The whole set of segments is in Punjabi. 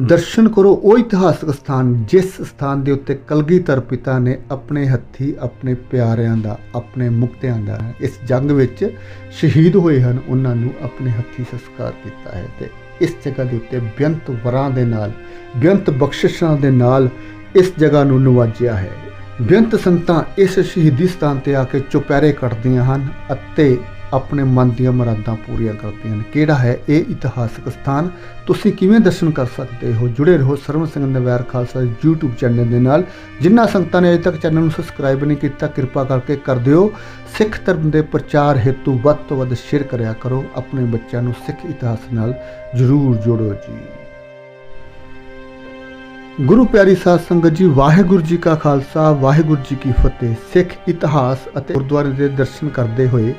ਦਰਸ਼ਨ ਕਰੋ, ਉਹ ਇਤਿਹਾਸਕ ਸਥਾਨ ਜਿਸ ਸਥਾਨ ਦੇ ਉੱਤੇ ਕਲਗੀਧਰ ਪਿਤਾ ਨੇ ਆਪਣੇ ਹੱਥੀ, ਆਪਣੇ ਪਿਆਰਿਆਂ ਦਾ, ਆਪਣੇ ਮੁਕਤਿਆਂ ਦਾ, ਇਸ ਜੰਗ ਵਿੱਚ ਸ਼ਹੀਦ ਹੋਏ ਹਨ, ਉਹਨਾਂ ਨੂੰ ਆਪਣੇ ਹੱਥੀ ਸੰਸਕਾਰ ਕੀਤਾ ਹੈ ਤੇ ਇਸ ਜਗ੍ਹਾ ਦੇ ਉੱਤੇ ਬੇਅੰਤ ਵਰਾਂ ਦੇ ਨਾਲ, ਬੇਅੰਤ ਬਖਸ਼ਿਸ਼ਾਂ ਦੇ ਨਾਲ ਇਸ ਜਗ੍ਹਾ ਨੂੰ ਨਵਾਜਿਆ ਹੈ। ਬੇਅੰਤ ਸੰਤਾਂ ਇਸ ਸ਼ਹੀਦੀ ਸਥਾਨ ਤੇ ਆ ਕੇ ਚੁਪਹਿਰੇ ਕੱਟਦੀਆਂ ਹਨ ਅਤੇ ਆਪਣੇ ਮਨ ਦੀਆਂ ਮੁਰਾਦਾਂ ਪੂਰੀਆਂ ਕਰਦੀਆਂ ਹਨ। ਕਿਹੜਾ ਹੈ ਇਹ ਇਤਿਹਾਸਕ ਸਥਾਨ? ਤੁਸੀਂ ਕਿਵੇਂ ਦਰਸ਼ਨ ਕਰ ਸਕਦੇ ਹੋ? ਜੁੜੇ ਰਹੋ ਸਰਵਨ ਸਿੰਘ ਨਵੈਰ ਖਾਲਸਾ YouTube ਚੈਨਲ ਦੇ ਨਾਲ। ਜਿਨ੍ਹਾਂ ਸੰਗਤਾਂ ਨੇ ਅਜੇ ਤੱਕ ਚੈਨਲ ਨੂੰ ਸਬਸਕ੍ਰਾਈਬ ਨਹੀਂ ਕੀਤਾ, ਕਿਰਪਾ ਕਰਕੇ ਕਰ ਦਿਓ। ਸਿੱਖ ਧਰਮ ਦੇ ਪ੍ਰਚਾਰ ਹੇਤੂ ਵੱਧ ਤੋਂ ਵੱਧ ਸ਼ੇਅਰ ਕਰਿਆ ਕਰੋ। ਆਪਣੇ ਬੱਚਿਆਂ ਨੂੰ ਸਿੱਖ ਇਤਿਹਾਸ ਨਾਲ ਜ਼ਰੂਰ ਜੋੜੋ ਜੀ। ਗੁਰੂ ਪਿਆਰੀ ਸਾਧ ਸੰਗਤ ਜੀ, ਵਾਹਿਗੁਰੂ ਜੀ ਕਾ ਖਾਲਸਾ, ਵਾਹਿਗੁਰੂ ਜੀ ਕੀ ਫਤਿਹ। ਸਿੱਖ ਇਤਿਹਾਸ ਅਤੇ ਗੁਰਦੁਆਰੇ ਦੇ ਦਰਸ਼ਨ ਕਰਦੇ ਹੋਏ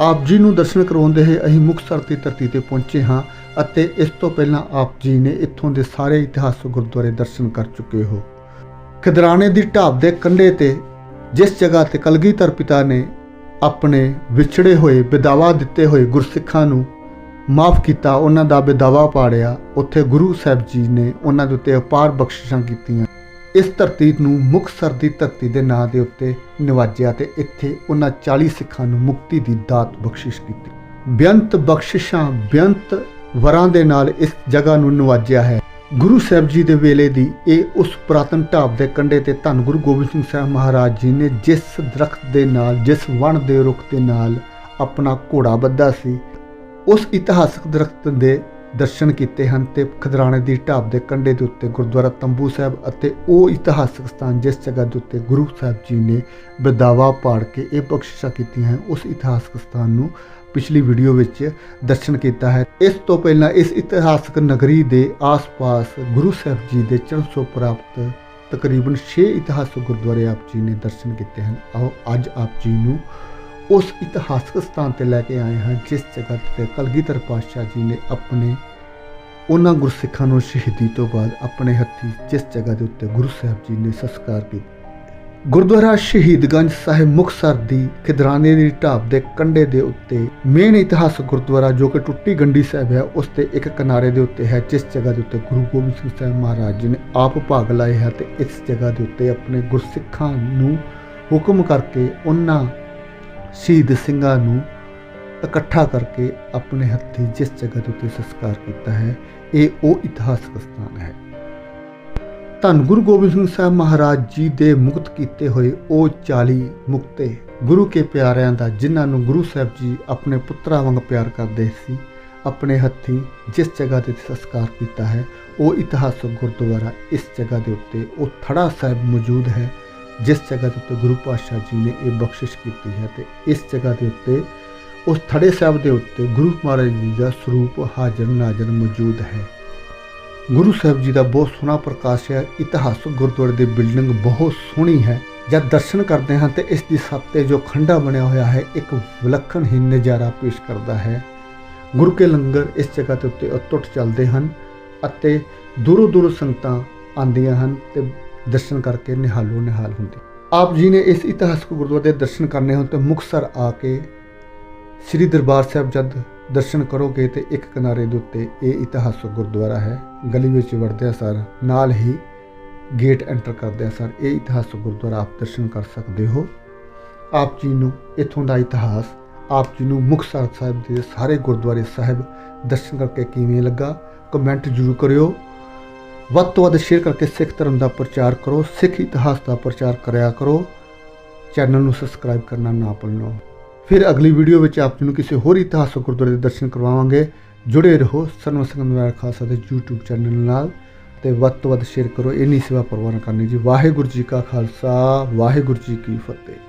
ਆਪ ਜੀ ਨੂੰ ਦਰਸ਼ਨ ਕਰਵਾਉਂਦੇ ਹੋਏ ਅਸੀਂ ਮੁਕਤਸਰ ਦੀ ਧਰਤੀ ਤੇ ਪਹੁੰਚੇ ਹਾਂ ਅਤੇ ਇਸ ਤੋਂ ਪਹਿਲਾਂ ਆਪ ਜੀ ਨੇ ਇੱਥੋਂ ਦੇ ਸਾਰੇ ਇਤਿਹਾਸਕ ਗੁਰਦੁਆਰੇ ਦਰਸ਼ਨ ਕਰ ਚੁੱਕੇ ਹੋ। ਖਿਦਰਾਣੇ ਦੀ ਢਾਬ ਦੇ ਕੰਢੇ ਤੇ, ਜਿਸ ਜਗ੍ਹਾ ਤੇ ਕਲਗੀਧਰ ਪਿਤਾ ਨੇ ਆਪਣੇ ਵਿਛੜੇ ਹੋਏ ਵਿਦਾਵਾ ਦਿੱਤੇ ਹੋਏ ਗੁਰਸਿੱਖਾਂ ਨੂੰ ਮਾਫ ਕੀਤਾ, ਉਹਨਾਂ ਦਾ ਵਿਦਾਵਾ ਪਾੜਿਆ, ਉੱਥੇ ਗੁਰੂ ਸਾਹਿਬ ਜੀ ਨੇ ਉਹਨਾਂ ਦੇ ਉੱਤੇ ਅਪਾਰ ਬਖਸ਼ਿਸ਼ਾਂ ਕੀਤੀਆਂ। ਇਸ ਧਰਤੀ ਨੂੰ ਮੁਕਤਸਰ ਦੀ ਧਰਤੀ ਦੇ ਨਾਂ ਦੇ ਉੱਤੇ ਨਿਵਾਜਿਆ ਤੇ ਇੱਥੇ ਉਹਨਾਂ 40 ਸਿੱਖਾਂ ਨੂੰ ਮੁਕਤੀ ਦੀ ਦਾਤ ਬਖਸ਼ਿਸ਼ ਕੀਤੀ। ਬੇਅੰਤ ਬਖਸ਼ਿਸ਼ਾਂ, ਬੇਅੰਤ ਵਰਾਂ ਦੇ ਨਾਲ ਇਸ ਜਗ੍ਹਾ ਨੂੰ ਨਿਵਾਜਿਆ ਹੈ। ਗੁਰੂ ਸਾਹਿਬ ਜੀ ਦੇ ਵੇਲੇ ਦੀ ਇਹ ਉਸ ਪੁਰਾਤਨ ਢਾਬ ਦੇ ਕੰਢੇ ਤੇ ਧੰਨ ਗੁਰੂ ਗੋਬਿੰਦ ਸਿੰਘ ਸਾਹਿਬ ਮਹਾਰਾਜ ਜੀ ਨੇ ਜਿਸ ਦਰਖਤ ਦੇ ਨਾਲ, ਜਿਸ ਵਣ ਦੇ ਰੁੱਖ ਦੇ ਨਾਲ ਆਪਣਾ ਘੋੜਾ ਬੱਧਾ ਸੀ, ਉਸ ਇਤਿਹਾਸਕ ਦਰਖਤ ਦੇ ਦਰਸ਼ਨ ਕੀਤੇ ਹਨ ਤੇ ਖਦਰਾਣੇ ਦੀ ਢਾਬ ਦੇ ਕੰਢੇ ਦੇ ਉੱਤੇ ਗੁਰਦੁਆਰਾ ਤੰਬੂ ਸਾਹਿਬ ਅਤੇ ਉਹ ਇਤਿਹਾਸਕ ਸਥਾਨ ਜਿਸ ਜਗ੍ਹਾ ਦੇ ਉੱਤੇ ਗੁਰੂ ਸਾਹਿਬ ਜੀ ਨੇ ਬਦਾਵਾ ਪਾੜ ਕੇ ਇਹ ਬਖਸ਼ਿਸ਼ਾਂ ਕੀਤੀਆਂ ਹਨ, ਉਸ ਇਤਿਹਾਸਕ ਸਥਾਨ ਨੂੰ ਪਿਛਲੀ ਵੀਡੀਓ ਵਿੱਚ ਦਰਸ਼ਨ ਕੀਤਾ ਹੈ। ਇਸ ਤੋਂ ਪਹਿਲਾਂ ਇਸ ਇਤਿਹਾਸਕ ਨਗਰੀ ਦੇ ਆਸ-ਪਾਸ ਗੁਰੂ ਸਾਹਿਬ ਜੀ ਦੇ ਚਰਨ ਛੋਹ ਪ੍ਰਾਪਤ ਤਕਰੀਬਨ 6 ਇਤਿਹਾਸਕ ਗੁਰਦੁਆਰੇ ਆਪ ਜੀ ਨੇ ਦਰਸ਼ਨ ਕੀਤੇ ਹਨ। ਆਓ, ਅੱਜ ਆਪ ਜੀ ਨੂੰ ਉਸ ਇਤਿਹਾਸਕ ਸਥਾਨ ਤੇ ਲੈ ਕੇ ਆਏ ਹਾਂ, ਜਿਸ ਜਗ੍ਹਾ ਤੇ ਕਲਗੀਧਰ ਪਾਤਸ਼ਾਹ ਜੀ ਨੇ ਆਪਣੇ ਉਹਨਾਂ ਗੁਰਸਿੱਖਾਂ ਨੂੰ ਸ਼ਹੀਦੀ ਤੋਂ ਬਾਅਦ ਆਪਣੇ ਹੱਥੀ ਜਿਸ ਜਗ੍ਹਾ ਦੇ ਉੱਤੇ ਗੁਰੂ ਸਾਹਿਬ ਜੀ ਨੇ ਸੰਸਕਾਰ ਕੀਤਾ। ਗੁਰਦੁਆਰਾ ਸ਼ਹੀਦਗੰਜ ਸਾਹਿਬ ਮੁਕਤਸਰ ਦੀ ਖਿਦਰਾਨੇ ਦੀ ਢਾਬ ਦੇ ਕੰਢੇ ਦੇ ਉੱਤੇ ਮੇਨ ਇਤਿਹਾਸਕ ਗੁਰਦੁਆਰਾ ਜੋ ਕਿ ਟੁੱਟੀ ਗੰਡੀ ਸਾਹਿਬ ਹੈ, ਉਸ ਤੇ ਇੱਕ ਕਿਨਾਰੇ ਦੇ ਉੱਤੇ ਹੈ, ਜਿਸ ਜਗ੍ਹਾ ਦੇ ਉੱਤੇ ਗੁਰੂ ਗੋਬਿੰਦ ਸਿੰਘ ਸਾਹਿਬ ਮਹਾਰਾਜ ਜੀ ਨੇ ਆਪ ਭਾਗ ਲਾਏ ਹੈ ਤੇ ਇਸ ਜਗ੍ਹਾ ਦੇ ਉੱਤੇ ਆਪਣੇ ਗੁਰਸਿੱਖਾਂ ਨੂੰ ਹੁਕਮ ਕਰਕੇ ਉਹਨਾਂ ਸ਼ਹੀਦ ਸਿੰਘਾਂ ਨੂੰ ਇਕੱਠਾ ਕਰਕੇ ਆਪਣੇ ਹੱਥੀਂ ਜਿਸ ਜਗ੍ਹਾ ਦੇ ਉੱਤੇ ਸੰਸਕਾਰ ਕੀਤਾ ਹੈ, ਇਹ ਉਹ ਇਤਿਹਾਸਕ ਸਥਾਨ ਹੈ। ਧੰਨ ਗੁਰੂ ਗੋਬਿੰਦ ਸਿੰਘ ਸਾਹਿਬ ਮਹਾਰਾਜ ਜੀ ਦੇ ਮੁਕਤ ਕੀਤੇ ਹੋਏ ਉਹ 40 ਮੁਕਤੇ ਗੁਰੂ ਕੇ ਪਿਆਰਿਆਂ ਦਾ, ਜਿਨ੍ਹਾਂ ਨੂੰ ਗੁਰੂ ਸਾਹਿਬ ਜੀ ਆਪਣੇ ਪੁੱਤਰਾਂ ਵਾਂਗ ਪਿਆਰ ਕਰਦੇ ਸੀ, ਆਪਣੇ ਹੱਥੀਂ ਜਿਸ ਜਗ੍ਹਾ ਤੇ ਸੰਸਕਾਰ ਕੀਤਾ ਹੈ, ਉਹ ਇਤਿਹਾਸਕ ਗੁਰਦੁਆਰਾ ਇਸ ਜਗ੍ਹਾ ਦੇ ਉੱਤੇ, ਉਹ ਥੜਾ ਸਾਹਿਬ ਮੌਜੂਦ ਹੈ, ਜਿਸ ਜਗ੍ਹਾ ਦੇ ਉੱਤੇ ਗੁਰੂ ਪਾਤਸ਼ਾਹ ਜੀ ਨੇ ਇਹ ਬਖਸ਼ਿਸ਼ ਕੀਤੀ ਹੈ ਤੇ ਇਸ ਜਗ੍ਹਾ ਦੇ ਉੱਤੇ ਉਸ ਥੜੇ ਸਾਹਿਬ ਦੇ ਉੱਤੇ ਗੁਰੂ ਮਹਾਰਾਜ ਜੀ ਦਾ ਸਰੂਪ ਹਾਜ਼ਰ ਨਾਜ਼ਰ ਮੌਜੂਦ ਹੈ। ਗੁਰੂ ਸਾਹਿਬ ਜੀ ਦਾ ਬਹੁਤ ਸੋਹਣਾ ਪ੍ਰਕਾਸ਼ ਹੈ। ਇਤਿਹਾਸਕ ਗੁਰਦੁਆਰੇ ਦੀ ਬਿਲਡਿੰਗ ਬਹੁਤ ਸੋਹਣੀ ਹੈ। ਜਦ ਦਰਸ਼ਨ ਕਰਦੇ ਹਾਂ ਤੇ ਇਸ ਦੀ ਛੱਤ ਤੇ ਜੋ ਖੰਡਾ ਬਣਿਆ ਹੋਇਆ ਹੈ, ਇੱਕ ਵਿਲੱਖਣ ਹੀ ਨਜ਼ਾਰਾ ਪੇਸ਼ ਕਰਦਾ ਹੈ। ਗੁਰੂ ਕੇ ਲੰਗਰ ਇਸ ਜਗ੍ਹਾ ਦੇ ਉੱਤੇ ਅਟੁੱਟ ਚੱਲਦੇ ਹਨ ਅਤੇ ਦੂਰੋਂ ਦੂਰੋਂ ਸੰਗਤਾਂ ਆਉਂਦੀਆਂ ਹਨ ਤੇ ਦਰਸ਼ਨ ਕਰਕੇ ਨਿਹਾਲੋ ਨਿਹਾਲ ਹੁੰਦੀ। ਆਪ ਜੀ ਨੇ ਇਸ ਇਤਿਹਾਸਕ ਗੁਰਦੁਆਰੇ ਦੇ ਦਰਸ਼ਨ ਕਰਨੇ ਹੋਣ ਤੇ ਮੁਕਤਸਰ ਆ ਕੇ ਸ੍ਰੀ ਦਰਬਾਰ ਸਾਹਿਬ ਜਦ ਦਰਸ਼ਨ ਕਰੋਗੇ ਤੇ ਇੱਕ ਕਿਨਾਰੇ ਦੇ ਉੱਤੇ ਇਹ ਇਤਿਹਾਸਕ ਗੁਰਦੁਆਰਾ ਹੈ, ਗਲੀ ਵਿੱਚ ਵੜਦਿਆਂ ਸਰ, ਨਾਲ ਹੀ ਗੇਟ ਐਂਟਰ ਕਰਦਿਆਂ ਸਰ, ਇਹ ਇਤਿਹਾਸਕ ਗੁਰਦੁਆਰਾ ਆਪ ਦਰਸ਼ਨ ਕਰ ਸਕਦੇ ਹੋ। ਆਪ ਜੀ ਨੂੰ ਇਥੋਂ ਦਾ ਇਤਿਹਾਸ, ਆਪ ਜੀ ਨੂੰ ਮੁਕਤਸਰ ਸਾਹਿਬ ਦੇ ਸਾਰੇ ਗੁਰਦੁਆਰੇ ਸਾਹਿਬ ਦਰਸ਼ਨ ਕਰਕੇ ਕਿਵੇਂ ਲੱਗਾ ਕਮੈਂਟ ਜ਼ਰੂਰ ਕਰਿਓ। ਵੱਧ ਤੋਂ ਵੱਧ ਸ਼ੇਅਰ ਕਰਕੇ ਸਿੱਖ ਧਰਮ ਦਾ ਪ੍ਰਚਾਰ ਕਰੋ, ਸਿੱਖ ਇਤਿਹਾਸ ਦਾ ਪ੍ਰਚਾਰ ਕਰਿਆ ਕਰੋ। ਚੈਨਲ ਨੂੰ ਸਬਸਕ੍ਰਾਈਬ ਕਰਨਾ ਨਾ ਭੁੱਲਣਾ। ਫਿਰ ਅਗਲੀ ਵੀਡੀਓ ਵਿੱਚ ਆਪ ਨੂੰ ਕਿਸੇ ਹੋਰ ਇਤਿਹਾਸਕ ਗੁਰਦੁਆਰੇ ਦੇ ਦਰਸ਼ਨ ਕਰਵਾਵਾਂਗੇ। ਜੁੜੇ ਰਹੋ ਸਰਵ ਸਿੰਘ ਨਵਾਰ ਖਾਲਸਾ ਦੇ YouTube ਚੈਨਲ ਨਾਲ ਤੇ ਵੱਧ ਤੋਂ ਵੱਧ ਸ਼ੇਅਰ ਕਰੋ। ਇੰਨੀ ਸੇਵਾ ਪ੍ਰਵਾਨ ਕਰਨੀ ਜੀ। ਵਾਹਿਗੁਰੂ ਜੀ ਕਾ ਖਾਲਸਾ, ਵਾਹਿਗੁਰੂ ਜੀ ਕੀ ਫਤਿਹ।